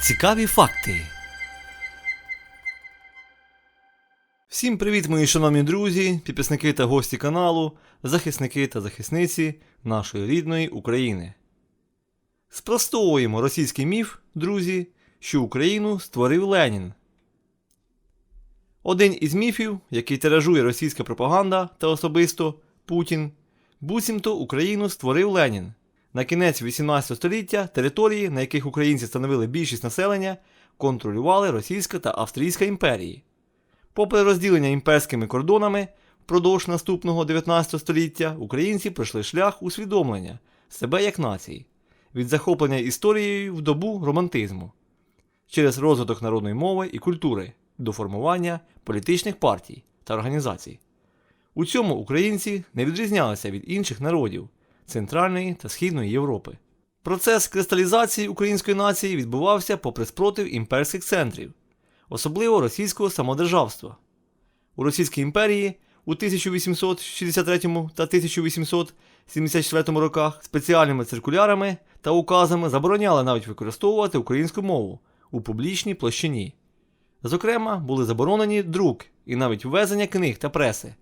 Цікаві факти. Всім привіт, мої шановні друзі, підписники та гості каналу, захисники та захисниці нашої рідної України. Спростовуємо російський міф, друзі, що Україну створив Ленін. Один із міфів, який тиражує російська пропаганда та особисто Путін, буцімто Україну створив Ленін. На кінець 18 століття території, на яких українці становили більшість населення, контролювали Російська та Австрійська імперії. Попри розділення імперськими кордонами впродовж наступного 19 століття, українці пройшли шлях усвідомлення себе як нації, від захоплення історією в добу романтизму, через розвиток народної мови і культури до формування політичних партій та організацій. У цьому українці не відрізнялися від інших народів Центральної та Східної Європи. Процес кристалізації української нації відбувався попри спротив імперських центрів, особливо російського самодержавства. У Російській імперії у 1863 та 1874 роках спеціальними циркулярами та указами забороняли навіть використовувати українську мову у публічній площині. Зокрема, були заборонені друк і навіть ввезення книг та преси,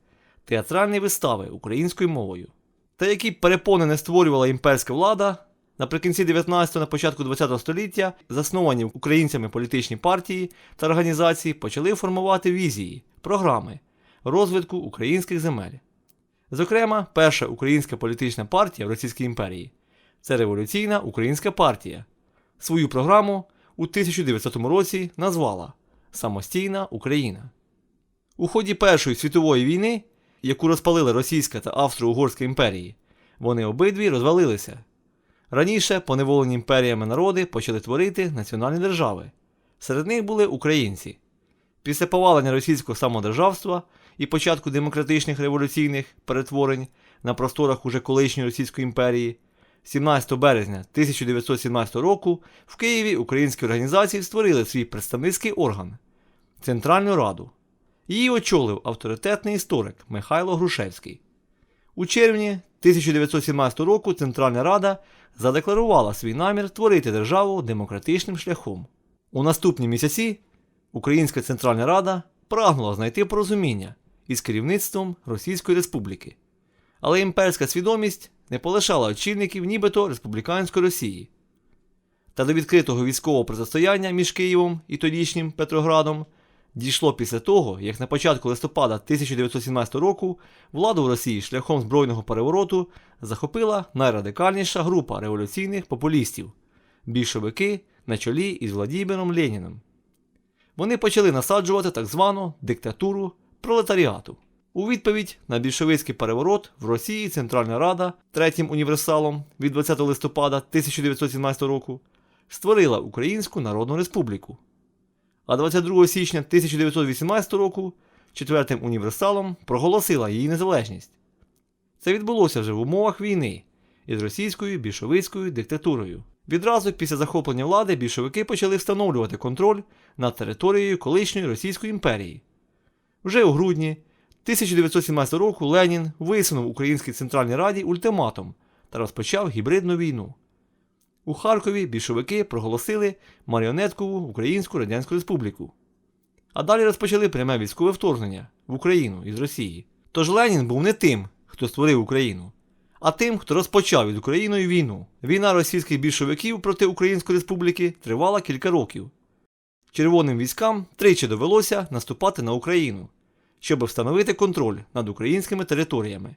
театральні вистави українською мовою. Та які перепони не створювала імперська влада, наприкінці 19 на початку 20 століття засновані українцями політичні партії та організації почали формувати візії, програми розвитку українських земель. Зокрема, перша українська політична партія в Російській імперії це Революційна Українська партія. Свою програму у 1900 році назвала Самостійна Україна. У ході Першої світової війни яку розпалили Російська та Австро-Угорська імперії, вони обидві розвалилися. Раніше поневолені імперіями народи почали творити національні держави. Серед них були українці. Після повалення російського самодержавства і початку демократичних революційних перетворень на просторах уже колишньої Російської імперії, 17 березня 1917 року в Києві українські організації створили свій представницький орган Центральну Раду. Її очолив авторитетний історик Михайло Грушевський. У червні 1917 року Центральна Рада задекларувала свій намір творити державу демократичним шляхом. У наступні місяці Українська Центральна Рада прагнула знайти порозуміння із керівництвом Російської Республіки. Але імперська свідомість не полишала очільників нібито республіканської Росії. Та до відкритого військового протистояння між Києвом і тодішнім Петроградом дійшло після того, як на початку листопада 1917 року владу в Росії шляхом збройного перевороту захопила найрадикальніша група революційних популістів більшовики на чолі із Владіміром Леніном. Вони почали насаджувати так звану диктатуру пролетаріату. У відповідь на більшовицький переворот в Росії Центральна Рада третім універсалом від 20 листопада 1917 року створила Українську Народну Республіку а 22 січня 1918 року четвертим універсалом проголосила її незалежність. Це відбулося вже в умовах війни із російською більшовицькою диктатурою. Відразу після захоплення влади більшовики почали встановлювати контроль над територією колишньої Російської імперії. Вже у грудні 1917 року Ленін висунув Українській Центральній Раді ультиматум та розпочав гібридну війну. У Харкові більшовики проголосили маріонеткову Українську Радянську Республіку. А далі розпочали пряме військове вторгнення в Україну із Росії. Тож Ленін був не тим, хто створив Україну, а тим, хто розпочав із Україною війну. Війна російських більшовиків проти Української Республіки тривала кілька років. Червоним військам тричі довелося наступати на Україну, щоб встановити контроль над українськими територіями.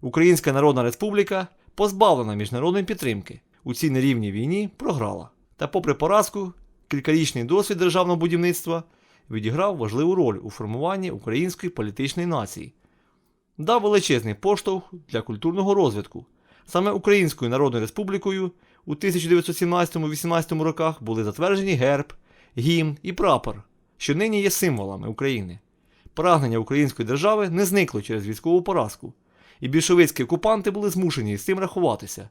Українська Народна Республіка позбавлена міжнародної підтримки у цій нерівній війні програла. Та, попри поразку, кількарічний досвід державного будівництва відіграв важливу роль у формуванні української політичної нації, дав величезний поштовх для культурного розвитку. Саме Українською Народною Республікою у 1917-18 роках були затверджені герб, гімн і прапор, що нині є символами України. Прагнення української держави не зникло через військову поразку, і більшовицькі окупанти були змушені з цим рахуватися.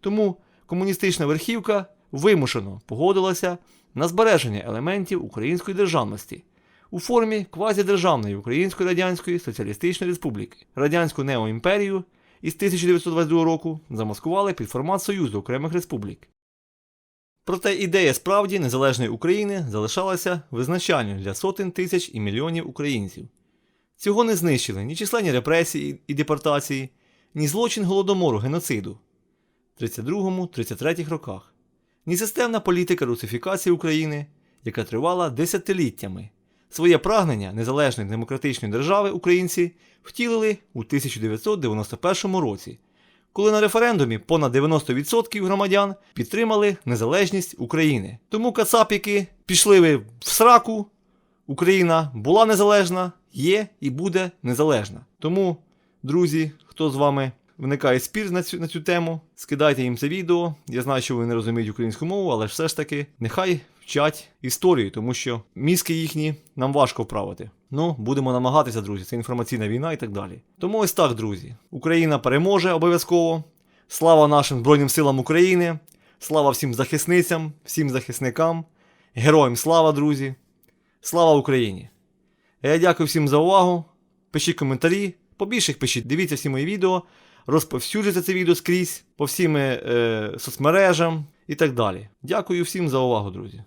Тому комуністична верхівка вимушено погодилася на збереження елементів української державності у формі квазідержавної Української Радянської Соціалістичної Республіки. Радянську неоімперію із 1922 року замаскували під формат Союзу окремих республік. Проте ідея справді незалежної України залишалася визначальною для сотень тисяч і мільйонів українців. Цього не знищили ні численні репресії і депортації, ні злочин голодомору геноциду 32-33 роках, ні системна політика русифікації України, яка тривала десятиліттями. Своє прагнення незалежної демократичної держави українці втілили у 1991 році, коли на референдумі понад 90% громадян підтримали незалежність України. Тому кацапіки пішли в сраку, Україна була незалежна, є і буде незалежна. Тому, друзі, хто з вами виникає спір на цю, на цю тему, скидайте їм це відео. Я знаю, що вони не розуміють українську мову, але все ж таки нехай вчать історію, тому що мізки їхні нам важко вправити. Ну, будемо намагатися, друзі. Це інформаційна війна і так далі. Тому ось так, друзі. Україна переможе обов'язково. Слава нашим Збройним силам України. Слава всім захисницям, всім захисникам. Героям слава, друзі. Слава Україні! Я дякую всім за увагу. Пишіть коментарі, побільше їх пишіть, дивіться всі мої відео, розповсюджуйте це відео скрізь по всім е, соцмережам і так далі. Дякую всім за увагу, друзі.